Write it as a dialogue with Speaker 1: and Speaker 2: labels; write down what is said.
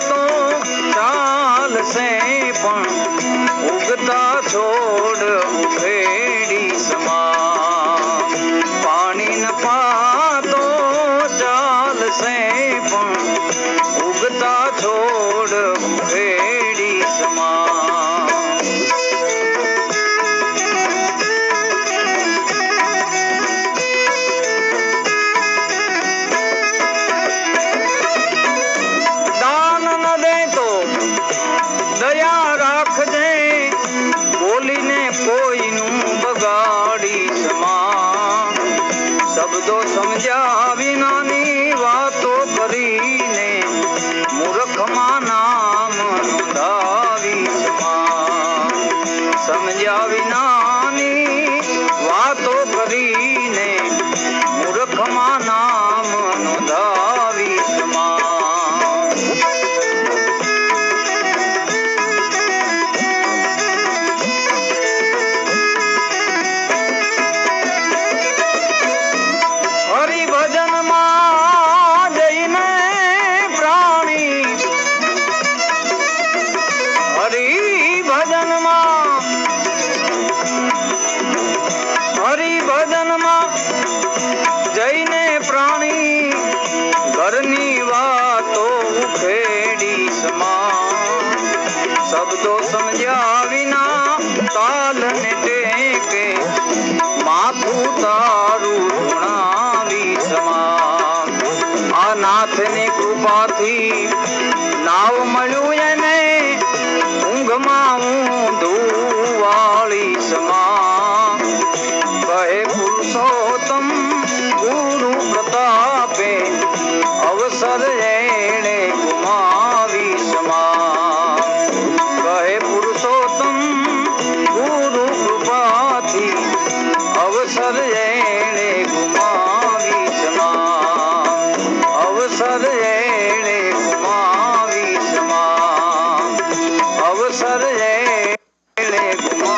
Speaker 1: તો ચાલશે પણ ઉગતા છોડ ઉભે 都成家 કર્યા વિના તાલને ટેકે, માથું તારું ઋણાવી સમાન. આ નાથની કૃપાથી નાવ મળ્યું એને, ઊંઘમાં હું ધૂવાળી સમા કહે પુરુષોત્તમ ગુરુ પ્રતાપે, અવસર એણે કુમાર અવસર એણે ગુમાવી જમા. અવસર એણે ગુમાવી જમા. અવસર એણે ગુમા